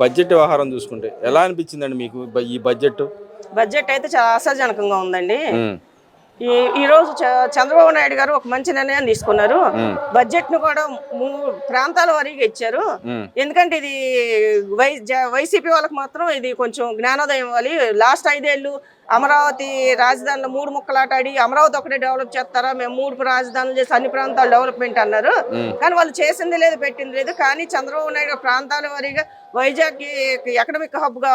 Budget వ్యవహారం చూసుకుంటే ఎలా అనిపించిందండి మీకు ఈ బడ్జెట్ బడ్జెట్ అయితే చాలా ఆశాజనకంగా ఉందండి. ఈ ఈ రోజు చంద్రబాబు నాయుడు గారు ఒక మంచి నిర్ణయం తీసుకున్నారు. బడ్జెట్ను కూడా మూడు ప్రాంతాల వారీగా ఇచ్చారు. ఎందుకంటే ఇది వైసీపీ వాళ్ళకి మాత్రం ఇది కొంచెం జ్ఞానోదయం ఇవ్వాలి లాస్ట్ ఐదేళ్ళు అమరావతి రాజధానిలో మూడు ముక్కలాటాడి అమరావతి ఒకటే డెవలప్ చేస్తారా? మేము మూడు రాజధానులు చేసి అన్ని ప్రాంతాలు డెవలప్మెంట్ అన్నారు. కానీ వాళ్ళు చేసింది లేదు పెట్టింది లేదు. కానీ చంద్రబాబు నాయుడు ప్రాంతాల వారీగా వైజాగ్ ఎకడమిక్ హబ్గా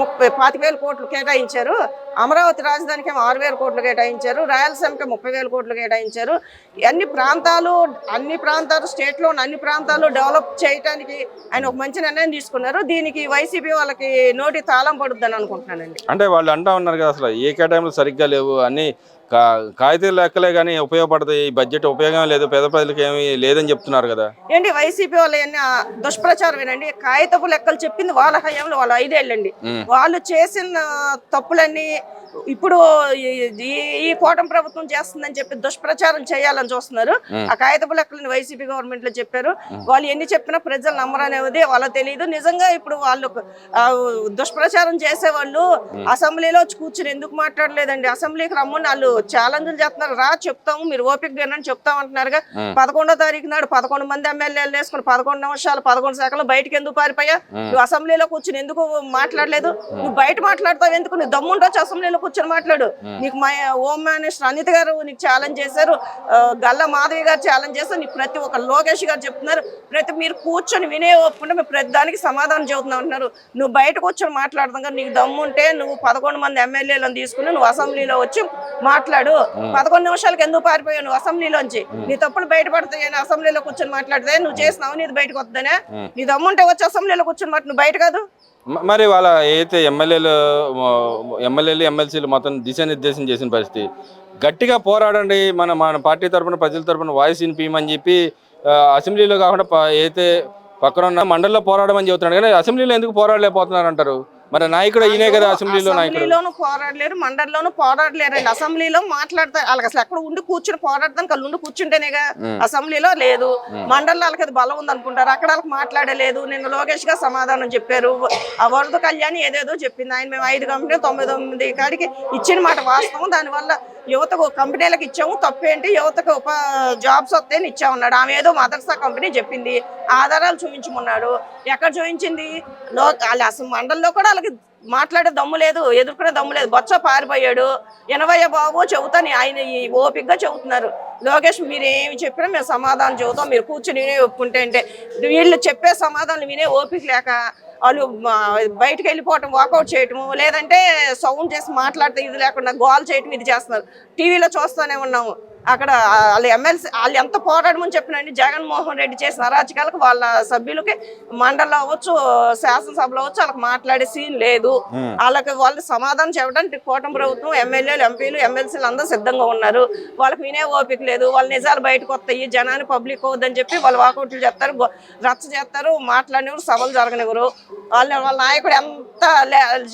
ముప్పై పాతిక వేల కోట్లు కేటాయించారు. అమరావతి రాజధానికి ఏమో ఆరు వేల కోట్లు కేటాయించారు. రాయలసీమకి ముప్పై వేల కోట్లు కేటాయించారు. అన్ని ప్రాంతాలు అన్ని ప్రాంతాలు స్టేట్లో ఉన్న అన్ని ప్రాంతాలు డెవలప్ చేయడానికి ఆయన ఒక మంచి నిర్ణయం తీసుకున్నారు. దీనికి వైసీపీ వాళ్ళకి నోటి తాళం పడుద్దని అనుకుంటున్నానండి. అంటే వాళ్ళు అంటా ఉన్నారు కదా అసలు ఏ కేటాయింపులు సరిగ్గా లేవు అన్ని కా కాగితాల లెక్కలే కానీ ఉపయోగపడతాయి ఈ బడ్జెట్ ఉపయోగం లేదు పేద ప్రజలకు ఏమీ లేదని చెప్తున్నారు కదా. ఏంటి వైసీపీ వాళ్ళు దుష్ప్రచారం ఏనండి కాగితపు లెక్కలు చెప్పింది వాళ్ళ హయాంలో వాళ్ళు ఐదేళ్ళండి. వాళ్ళు చేసిన తప్పులన్నీ ఇప్పుడు ఈ- కూటమి ప్రభుత్వం చేస్తుందని చెప్పి దుష్ప్రచారం చేయాలని చూస్తున్నారు. ఆ. కాగితపు లెక్కలని వైసీపీ గవర్నమెంట్లో చెప్పారు వాళ్ళు ఎన్ని చెప్పినా ప్రజలు నమ్మరనేది వాళ్ళకి తెలియదు నిజంగా ఇప్పుడు వాళ్ళు దుష్ప్రచారం చేసే వాళ్ళు అసెంబ్లీలో కూర్చుని ఎందుకు మాట్లాడలేదండి? అసెంబ్లీకి రమ్మని వాళ్ళు ఛాలెంజ్లు చేస్తున్నారు. రా చెప్తాము మీరు ఓపిక వినండి చెప్తాం అంటున్నారుగా. పదకొండో తారీఖు నాడు పదకొండు మంది ఎమ్మెల్యేలు వేసుకుని పదకొండు నిమిషాలు పదకొండు శాఖలు బయటకు ఎందుకు పారిపోయా? నువ్వు అసెంబ్లీలో కూర్చుని ఎందుకు మాట్లాడలేదు? నువ్వు బయట మాట్లాడతావు ఎందుకు? నువ్వు దమ్ముంటొచ్చి అసెంబ్లీలో కూర్చొని మాట్లాడు. నీకు మా హోమ్ మినిస్టర్ అనిత గారు నీకు ఛాలెంజ్ చేశారు. గల్లా మాధవి గారు ఛాలెంజ్ చేశారు. నీకు ప్రతి ఒక్క లోకేష్ గారు చెప్తున్నారు. ప్రతి మీరు కూర్చొని వినే ఒప్పుకుంటే మేము ప్రతి దానికి సమాధానం చెబుతున్నాం అంటున్నారు. నువ్వు బయట కూర్చొని మాట్లాడదాం కదా నీకు దమ్ముంటే నువ్వు పదకొండు మంది ఎమ్మెల్యేలను తీసుకుని నువ్వు అసెంబ్లీలో వచ్చి మాట్లాడు. పదకొండు నిమిషాలకు ఎందుకు పారిపోయావు నువ్వు అసెంబ్లీలోంచి? నీ తప్పులు బయటపడతాయని అసెంబ్లీలో కూర్చొని మాట్లాడితే నువ్వు చేసిన అవినీతి బయటకు వద్దనే? నీ దమ్ముంటే వచ్చి అసెంబ్లీలో కూర్చొని మాట నువ్వు బయట కాదు. మరి వాళ్ళ ఏదైతే ఎమ్మెల్యేలు ఎమ్మెల్యేలు ఎమ్మెల్సీలు మొత్తం దిశానిర్దేశం చేసిన పరిస్థితి. గట్టిగా పోరాడండి మన మన పార్టీ తరఫున ప్రజల తరపున వాయిస్ వినిపించమని చెప్పి అసెంబ్లీలో కాకుండా అయితే పక్కన ఉన్న మండలిలో పోరాడమని చెబుతున్నాడు కానీ అసెంబ్లీలో ఎందుకు పోరాడలేకపోతున్నారు అంటారు మరి నాయకుడు ఈయనే కదా అసెంబ్లీలో నాయకుడు. అసెంబ్లీలోను పోరాడలేరు మండలిలోను పోరాడలేరు అండి అసెంబ్లీలో మాట్లాడతారు వాళ్ళకి అసలు ఎక్కడ ఉండి కూర్చుని పోరాడతానికి వాళ్ళు ఉండి కూర్చుంటేనేగా అసెంబ్లీలో లేదు. మండలిలో వాళ్ళకి అది బలం ఉంది అనుకుంటారు అక్కడ వాళ్ళకి మాట్లాడలేదు. నిన్న లోకేష్గా సమాధానం చెప్పారు. ఆ వరద కళ్యాణి ఏదేదో చెప్పింది. ఆయన మేము ఐదు కంపెనీ తొమ్మిది తొమ్మిది కాడికి ఇచ్చిన మాట వాస్తవం. దానివల్ల యువతకు కంపెనీలకు ఇచ్చాము. తప్పేంటి? యువతకు ఉప జాబ్స్ వస్తాయని ఇచ్చామన్నాడు. ఆమె ఏదో మదర్సా కంపెనీ చెప్పింది. ఆధారాలు చూపించమన్నాడు. ఎక్కడ చూపించింది? లో వాళ్ళ అసలు మండలిలో కూడా వాళ్ళకి మాట్లాడే దమ్ము లేదు ఎదుర్కొనే దమ్ము లేదు. బొచ్చ పారిపోయాడు. ఎనభయ్య బాబు చెబుతాను ఆయన ఈ ఓపికగా చెబుతున్నారు. లోకేష్ మీరు ఏమి చెప్పినా మేము సమాధానం చెబుతాం. మీరు కూర్చుని వినే ఒప్పుకుంటే అంటే వీళ్ళు చెప్పే సమాధానం వినే ఓపిక లేక వాళ్ళు బయటకు వెళ్ళిపోవటం వాకౌట్ చేయటము లేదంటే సౌండ్ చేసి మాట్లాడితే ఇది లేకుండా గోల్ చేయటం ఇది చేస్తున్నారు. టీవీలో చూస్తూనే ఉన్నాము. అక్కడ వాళ్ళు ఎమ్మెల్సీ వాళ్ళు ఎంత పోరాడమని చెప్పినండి జగన్మోహన్ రెడ్డి చేసిన అరాచకాలకు వాళ్ళ సభ్యులకి మండలిలో అవ్వచ్చు శాసనసభలో అవ్వచ్చు వాళ్ళకి మాట్లాడే సీన్ లేదు. వాళ్ళకి వాళ్ళు సమాధానం చెప్పడానికి కూటమి ప్రభుత్వం ఎమ్మెల్యేలు ఎంపీలు ఎమ్మెల్సీలు అందరూ సిద్ధంగా ఉన్నారు. వాళ్ళకి వినే ఓపిక లేదు. వాళ్ళ నిజాలు బయటకు వస్తాయి. జనాన్ని పబ్లిక్ అవుద్దని చెప్పి వాళ్ళు వాకౌట్లు చేస్తారు రచ్చ చేస్తారు మాట్లాడినవారు సభలు జరగనివ్వరు. వాళ్ళ వాళ్ళ నాయకుడు ఎంత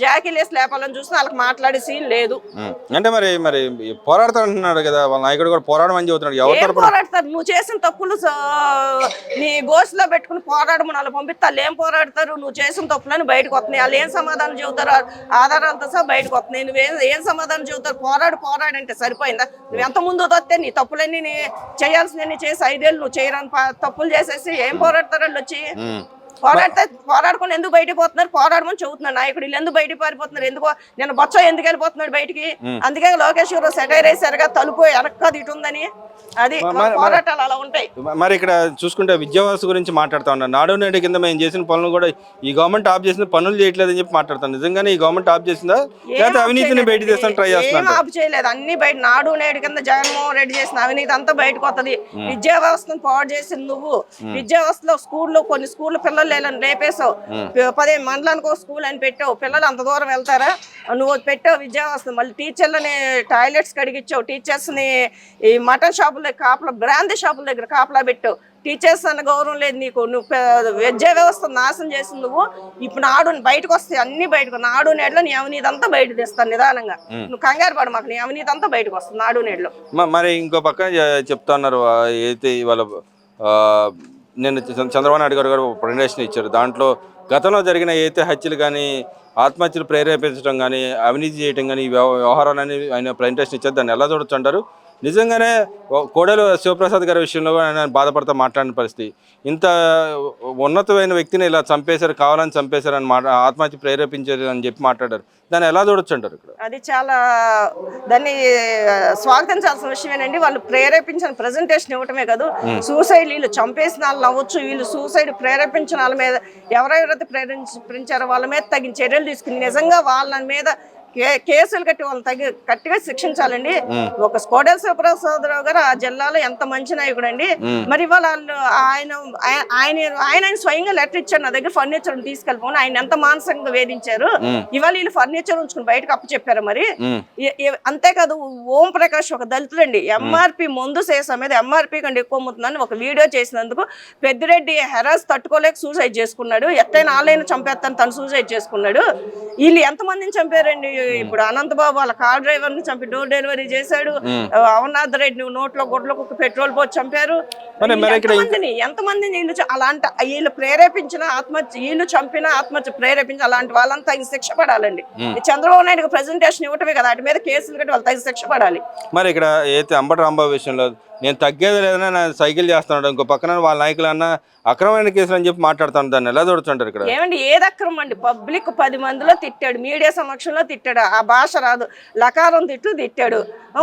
జాకీలు వేసి లేపాలని చూసినా వాళ్ళకి మాట్లాడే సీన్ లేదు. అంటే మరి మరి పోరాడుతా అంటున్నాడు కదా వాళ్ళ నాయకుడు కూడా పోరాడమని చెబుతున్నాడు. ఎవరి ఏం తరపున? పోరాడతారు నువ్వు చేసిన తప్పులు స- నీ గోసులో పెట్టుకుని పోరాడమని వాళ్ళు పంపిస్తే వాళ్ళు ఏం పోరాడతారు? నువ్వు చేసిన తప్పులని బయటకు వస్తున్నాయి. వాళ్ళు ఏం సమాధానం చెబుతారు ఆధారాలతో సహా బయటకు వస్తున్నాయి. నువ్వేం ఏం సమాధానం చెబుతారు పోరాడు పోరాడంటే సరిపోయిందా? నువ్వు ఎంత ముందు వస్తే నీ తప్పులన్నీ నీ చేయాల్సినవి చేసి ఐదేళ్ళు నువ్వు చేయరాని ప- తప్పులు చేసేసి ఏం పోరాడతారు వాళ్ళు వచ్చి. పోరాడితే పోరాడుకుని ఎందుకు బయటికి పోతున్నారు? పోరాడమని చెబుతున్నారు నాయకుడు. వీళ్ళు ఎందుకు బయటికి పారిపోతున్నారు? ఎందుకు నేను బొచ్చ ఎందుకు వెళ్ళిపోతున్నాడు బయటికి? అందుకే లోకేష్ గారు సెటైర్ వేసారుగా తలుపు వెనక్కది ఇటు ఉందని. అది పోరాటాలు అలా ఉంటాయి. మరి ఇక్కడ చూసుకుంటే విద్యావ్యవస్థ గురించి మాట్లాడుతా ఉన్నారు. నాడు నేడు కింద మేము చేసిన పనులు కూడా ఈ గవర్నమెంట్ ఆఫ్ చేసిన పనులు చేయట్లేదని చెప్పి మాట్లాడుతాను. నిజంగానే ఈ గవర్నమెంట్ ఆఫ్ చేసిందా? లేకపోతే ఆపు అవినీతిని బయట. చేస్తాను ట్రై ఏం చేస్తున్నా ఆపు చేయలేదు. అన్ని బయట నాడు నేడు కింద జగన్మోహన్ రెడ్డి చేసిన అవినీతి అంతా బయటకు వస్తుంది విద్యా వ్యవస్థను పాడు చేసింది నువ్వు. విద్యా వ్యవస్థలో స్కూల్లో కొన్ని స్కూల్ పిల్లలు లేలని లేపేశావు పదిహేను మండలానికి ఒక స్కూల్ అని పెట్టావు. పిల్లలు అంత దూరం వెళ్తారా? నువ్వు పెట్టావు విద్యా వ్యవస్థ మళ్ళీ టీచర్లని టాయిలెట్స్ కడిగిచ్చావు. టీచర్స్ని ఈ మటన్ షాపుల దగ్గర కాపలా బ్రాందీ షాపుల దగ్గర కాపలా పెట్టావు. టీచర్స్ అన్న గౌరవం లేదు నీకు. నువ్వు విద్యా వ్యవస్థ నాశనం చేసింది నువ్వు. ఇప్పుడు నాడు బయటకు వస్తాయి అన్ని బయటకు నాడు నేడులో నీ అవినీతి అంతా బయట తెస్తాను నిదానంగా. నువ్వు కంగారు పడు మాకు నీ అవినీతి అంతా బయటకు వస్తుంది నాడు నేడులో. మరి ఇంకో పక్కన చె- చెప్తా ఉన్నారు ఆ, ఏదైతే ఇవాళ నేను చంద్రబాబు నాయుడు గారు గారు ప్రజెంటేషన్ ఇచ్చారు. దాంట్లో గతంలో జరిగిన ఏతే హత్యలు కానీ ఆత్మహత్యలు ప్రేరేపించడం కానీ అవినీతి చేయడం కానీ ఈ వ్యవ- ఆయన ప్రజెంటేషన్ ఇచ్చారు. దాన్ని ఎలా చూడొచ్చు అంటారు? నిజంగానే కోడెల శివప్రసాద్ గారి విషయంలో కూడా ఆయన బాధపడతా మాట్లాడిన పరిస్థితి. ఇంత ఉన్నతమైన వ్యక్తిని ఇలా చంపేశారు కావాలని చంపేశారు అని మాట ఆత్మహత్య ప్రేరేపించారు అని చెప్పి మాట్లాడారు. దాన్ని ఎలా చూడొచ్చు అంటారు ఇక్కడ? అది చాలా దాన్ని స్వాగతించాల్సిన విషయమేనండి. వాళ్ళు ప్రేరేపించిన ప్రెజెంటేషన్ ఇవ్వటమే కాదు సూసైడ్ వీళ్ళు చంపేసిన వాళ్ళు అవ్వచ్చు వీళ్ళు సూసైడ్ ప్రేరేపించిన వాళ్ళ మీద ఎవరెవరైతే ప్రేరేపించారో వాళ్ళ మీద తగిన చర్యలు తీసుకుని నిజంగా వాళ్ళ మీద కేసులు కట్టి వాళ్ళని తగి గట్టిగా శిక్షించాలండి. ఒక కోడెల శివప్రసాదరావు గారు ఆ జిల్లాలో ఎంత మంచి నాయకుడు అండి మరి ఇవాళ వాళ్ళు ఆయన ఆయన ఆయన ఆయన స్వయంగా లెటర్ ఇచ్చారు నా దగ్గర ఫర్నిచర్ తీసుకెళ్ళిపోను ఆయన ఎంత మానసికంగా వేధించారు. ఇవాళ వీళ్ళు ఫర్నిచర్ ఉంచుకుని బయటకు అప్పు చెప్పారు మరి? అంతేకాదు ఓం ప్రకాష్ ఒక దళితుడండి. ఎంఆర్పి ముందు సేసా మీద ఎంఆర్పి కంటే ఎక్కువ అమ్ముతుందని ఒక వీడియో చేసినందుకు పెద్దిరెడ్డి హెరాస్ తట్టుకోలేక సూసైడ్ చేసుకున్నాడు. ఎట్టైనా ఆలైన చంపేస్తాను తను సూసైడ్ చేసుకున్నాడు. వీళ్ళు ఎంతమందిని చంపారండి? ఇప్పుడు అనంతబాబు వాళ్ళ కార్ డ్రైవర్ని చంపి డోర్ డెలివరీ చేశాడు. అమర్నాథ్ రెడ్డి నోట్లో గుడ్లకు ఒక పెట్రోల్ పోసి చంపారు. ఎంతమందిని ఎంతమందిని వీళ్ళు అలాంటి వీళ్ళు ప్రేరేపించిన ఆత్మహత్య వీళ్ళు చంపిన ఆత్మహత్య ప్రేరేపించిన అలాంటి వాళ్ళని తగిన శిక్ష పడాలండి. చంద్రబాబు నాయుడు ప్రెజెంటేషన్ ఇవ్వటమే కదా వాటి మీద కేసులు కట్టి వాళ్ళు తగిన శిక్ష పడాలి. మరి ఇక్కడ ఏదైతే అంబటి రాంబాబు విషయంలో నేను తగ్గేది లేదన్నా నేను సైకిల్ చేస్తున్నాడు ఇంకో పక్కన వాళ్ళ నాయకులు అన్న అక్రమమైన కేసులు అని చెప్పి మాట్లాడుతాను దాన్ని ఎలా చూడొచ్చు ఇక్కడ? ఏమండి ఏది అక్రమం అండి? పబ్లిక్ పది మందిలో తిట్టాడు మీడియా సమక్షంలో తిట్టాడు. ఆ భాష రాదు. లకారం తిట్టు తిట్టాడు.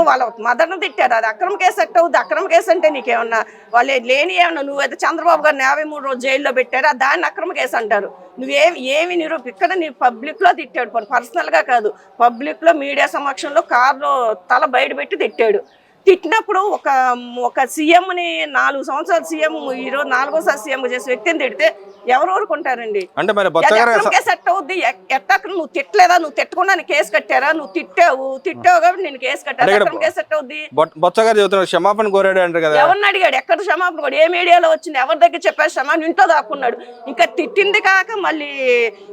వాళ్ళ మదర్ను తిట్టాడు. అది అక్రమ కేసు ఎట్ట అవుద్ది. అక్రమ కేసు అంటే నీకేమన్నా వాళ్ళు లేని ఏమన్నా నువ్వైతే చంద్రబాబు గారిని యాభై మూడు రోజులు జైల్లో పెట్టారు. ఆ దాన్ని అక్రమ కేసు అంటారు. నువ్వేమి ఏమి నిరూప ఇక్కడ నీ పబ్లిక్లో తిట్టాడు. పర్సనల్గా కాదు. పబ్లిక్లో మీడియా సమక్షంలో కార్లో తల బయట పెట్టి తిట్టాడు. తిట్టినప్పుడు ఒక ఒక సీఎంని నాలుగు సంవత్సరాలు సీఎం ఈరోజు నాలుగోసారి సీఎం చేసే వ్యక్తిని తిడితే ఎవరు ఊరుకుంటారండి? అంటే మరి ఎట్ట అవుద్ది? ఎ- ఎట్ట అక్కడ నువ్వు తిట్టలేదా? నువ్వు తిట్టకుండా కేసు కట్టారా? నువ్వు తిట్టావు. తిట్టావు కాబట్టి నేను కేసు కట్టాను. ఎట్ట అవుద్ది? క్షమాపణ కోరాడు అంటారు కదా. ఎవరిని అడిగాడు? ఎక్కడ క్షమాపణ కూడా ఏ మీడియాలో వచ్చింది? ఎవరి దగ్గర చెప్పారు? క్షమాపణ ఇంట్లో దాక్కున్నాడు. ఇంకా తిట్టింది కాక మళ్ళీ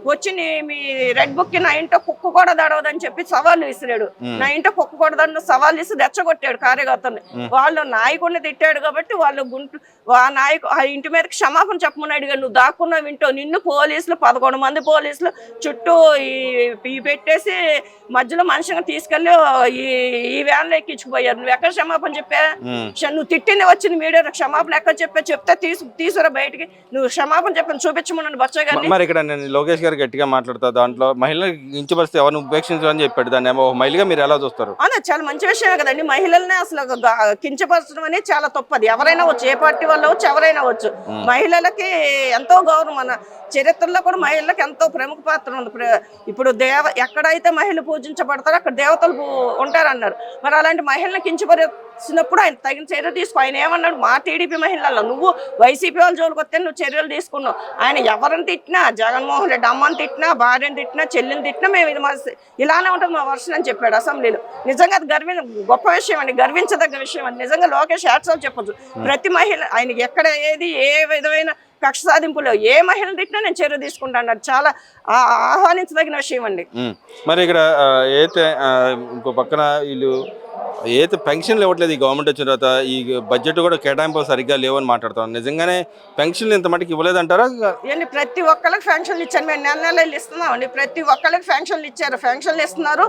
వచ్చి మీ రెడ్ బుక్ నా ఇంట్లో కుక్క కూడా దడవదని చెప్పి సవాళ్ళు విసిరాడు. నా ఇంట్లో కుక్క కూడా దడ సవాళ్ళు ఇసి రెచ్చగొట్టాడు కార్యకర్తని. వాళ్ళు నాయకుడిని తిట్టాడు కాబట్టి వాళ్ళు గుంటు ఆ నాయకు ఆ ఇంటి మీద క్షమాపణ చెప్పమని అడిగాడు. నువ్వు దాక్కున్న వింటో నిన్ను పోలీసులు పదకొండు మంది పోలీసులు చుట్టూ ఈ పెట్టేసి మధ్యలో మనిషిని తీసుకెళ్ళి ఈ ఈ వ్యాన్లో ఎక్కించుకుపోయారు. నువ్వు ఎక్కడ క్షమాపణ చెప్పా? నువ్వు తిట్టింది వచ్చింది మీడియా క్షమాపణ ఎక్కడ చెప్పా? చెప్తే తీసు తీసుకురా బయటికి. నువ్వు క్షమాపణ చెప్పని చూపించమన్నాను బచ్చ మరి ఇక్కడ నేను లోకేష్ గారు గట్టిగా మాట్లాడతా దాంట్లో మహిళలు కించపరిస్తే ఎవరిని ఉపేక్షించాలని చెప్పాడు. దాన్ని ఏమో మహిళగా మీరు ఎలా చూస్తారు? అదే చాలా మంచి విషయమే కదండి. మహిళల్ని అసలు కించపరచడం అనేది చాలా తప్పది. ఎవరైనా వచ్చు ఏ పార్టీ వల్ల వచ్చు ఎవరైనా వచ్చు మహిళలకి ఎంతో గౌరవం మన చరిత్రలో కూడా మహిళలకు ఎంతో ప్రముఖ పాత్ర ఉంది. ప్ర- ఇప్పుడు దేవ ఎక్కడైతే మహిళలు పూజించబడతారో అక్కడ దేవతలు ఉంటారన్నారు. మరి అలాంటి మహిళలను కించపరిచినప్పుడు ఆయన తగిన చర్య తీసుకో ఆయన ఏమన్నాడు? మా టీడీపీ మహిళల్లో నువ్వు వైసీపీ వాళ్ళ జోలికి వస్తే నువ్వు చర్యలు తీసుకున్నావు. ఆయన ఎవరిని తిట్టినా జగన్మోహన్ రెడ్డి అమ్మని తిట్టినా భార్యని తిట్టినా చెల్లిని తిట్టినా మేము ఇది మా ఇలానే ఉంటుంది మా వర్షన్ అని చెప్పాడు అసెంబ్లీలో. నిజంగా అది గర్వి గొప్ప విషయం అండి. గర్వించదగ్గ విషయం అండి. నిజంగా లోకేష్ హ్యాట్సాప్ చెప్పొచ్చు ప్రతి మహిళ ఆయనకి ఎక్కడ ఏది ఏ విధమైన కక్ష సాధింపులో ఏ మహిళను తిట్టినా నేను చర్య తీసుకుంటాను. అది చాలా ఆ- ఆహ్వానించదగిన విషయం అండి. మరి ఇక్కడ అయితే ఇంకో పక్కన వీళ్ళు ఏదైతే పెన్షన్లు ఇవ్వట్లేదు ఈ గవర్నమెంట్ వచ్చిన తర్వాత ఈ బడ్జెట్ కూడా కేటాయింపులు సరిగ్గా లేవని మాట్లాడుతున్నాం. నిజంగానే పెన్షన్లు ఇంత మటుకు ఇవ్వలేదంటారా? ఏంటి ప్రతి ఒక్కరికి ఫెన్షన్లు ఇచ్చారు మేము నెల నెలలు ఇస్తున్నామండి. ప్రతి ఒక్కరికి ఫెన్షన్లు ఇచ్చారు. ఫెన్షన్లు ఇస్తున్నారు.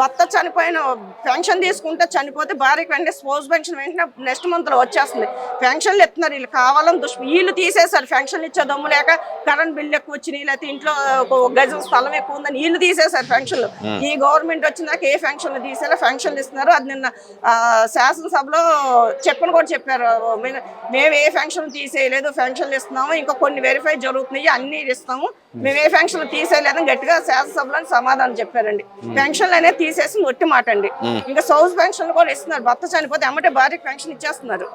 భర్త చనిపోయిన ఫెన్షన్ తీసుకుంటే చనిపోతే భార్యకి వెంటనే స్పోజ్ పెన్షన్ వెంటనే నెక్స్ట్ మంత్లో వచ్చేస్తుంది. ఫెన్షన్లు ఇస్తున్నారు. వీళ్ళు కావాలని దుష్ప వీళ్ళు తీసేశారు. ఫెన్షన్లు ఇచ్చే దమ్ము లేక కరెంట్ బిల్ ఎక్కువ వచ్చినాయి. లేకపోతే ఇంట్లో ఒక గజం స్థలం ఎక్కువ ఉందని వీళ్ళు తీసేశారు ఫెన్షన్లు ఈ గవర్నమెంట్ వచ్చినాక ఏ ఫెన్షన్లు తీసేలా ఫెన్షన్లు ఇస్తున్నారు? అది నిన్న శాసనసభలో చెప్పని కూడా చెప్పారు. మేము- ఏ ఫెన్షన్ తీసేయలేదు ఫెన్షన్లు ఇస్తున్నాము ఇంకా కొన్ని వెరిఫై జరుగుతున్నాయి అన్ని ఇస్తాము. మేము ఏ ఫెన్షన్ తీసేయలేదని గట్టిగా శాసనసభలో సమాధానం చెప్పారండి. పెన్షన్లు అనేది తీసేసి ఒట్టి మాట అండి ఇంకా సౌజ్ పెన్షన్లు కూడా ఇస్తున్నారు. భర్త చనిపోతే అమ్మటే భార్యకి పెన్షన్ ఇచ్చేస్తున్నారు.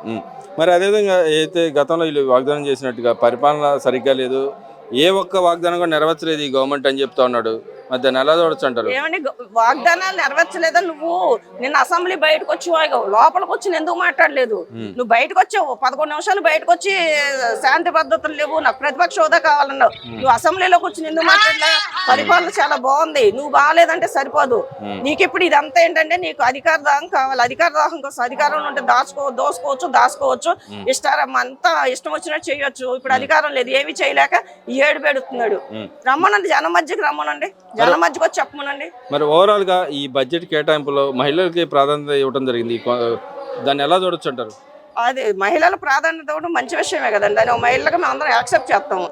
మరి అదేవిధంగా ఏదైతే గతంలో వీళ్ళు వాగ్దానం చేసినట్టుగా పరిపాలన సరిగ్గా లేదు ఏ ఒక్క వాగ్దానం కూడా నెరవేర్చలేదు ఈ గవర్నమెంట్ అని చెప్తా ఉన్నాడు. ఎలా చూడొచ్చు ఏమండి వాగ్దానాలు నెరవేర్చలేదా నువ్వు? నిన్న అసెంబ్లీ బయటకు వచ్చి. లోపలికి వచ్చి ఎందుకు మాట్లాడలేదు? నువ్వు బయటకు వచ్చావు పదకొండు నిమిషాలు బయటకు వచ్చి శాంతి పద్ధతులు లేవు నాకు ప్రతిపక్ష హోదా కావాలన్నావు. నువ్వు అసెంబ్లీలోకి వచ్చి ఎందుకు మాట్లాడలే? పరిపాలన చాలా బాగుంది. నువ్వు బాగాలేదంటే సరిపోదు. నీకు ఇప్పుడు ఇదంతా ఏంటంటే నీకు అధికార దాహం కావాలి. అధికార దాహం కోసం అధికారంలో ఉంటే దాచుకో దోసుకోవచ్చు దాచుకోవచ్చు. ఇష్టారం అంతా ఇష్టం వచ్చినట్టు చేయొచ్చు. ఇప్పుడు అధికారం లేదు. ఏమీ చేయలేక ఏడు పెడుతున్నాడు. రమ్మనండి జనం మధ్యకి రమ్మనండి. జనం మధ్యకి వచ్చి చెప్పమనండి. మరి ఓవరాల్గా ఈ బడ్జెట్ కేటాయింపులో మహిళలకి ప్రాధాన్యత ఇవ్వడం జరిగింది. దాన్ని ఎలా చూడొచ్చు అంటారు? అది మహిళల ప్రాధాన్యత ఇవ్వడం మంచి విషయమే కదండి. అది మహిళలకు మేము అందరం యాక్సెప్ట్ చేస్తాము.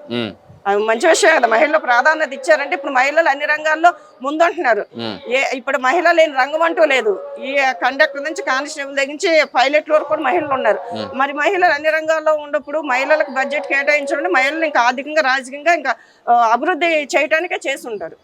మంచి విషయం కదా. మహిళలు ప్రాధాన్యత ఇచ్చారంటే ఇప్పుడు మహిళలు అన్ని రంగాల్లో ముందంటున్నారు. ఏ ఇప్పుడు మహిళ లేని రంగం అంటూ లేదు. ఈ కండక్టర్ నుంచి కానిస్టేబుల్ దగ్గరించి పైలట్ వరకు కూడా మహిళలు ఉన్నారు. మరి మహిళలు అన్ని రంగాల్లో ఉన్నప్పుడు మహిళలకు బడ్జెట్ కేటాయించడం మహిళలు ఇంకా ఆర్థికంగా రాజకీయంగా ఇంకా అభివృద్ధి చేయడానికే చేసి ఉంటారు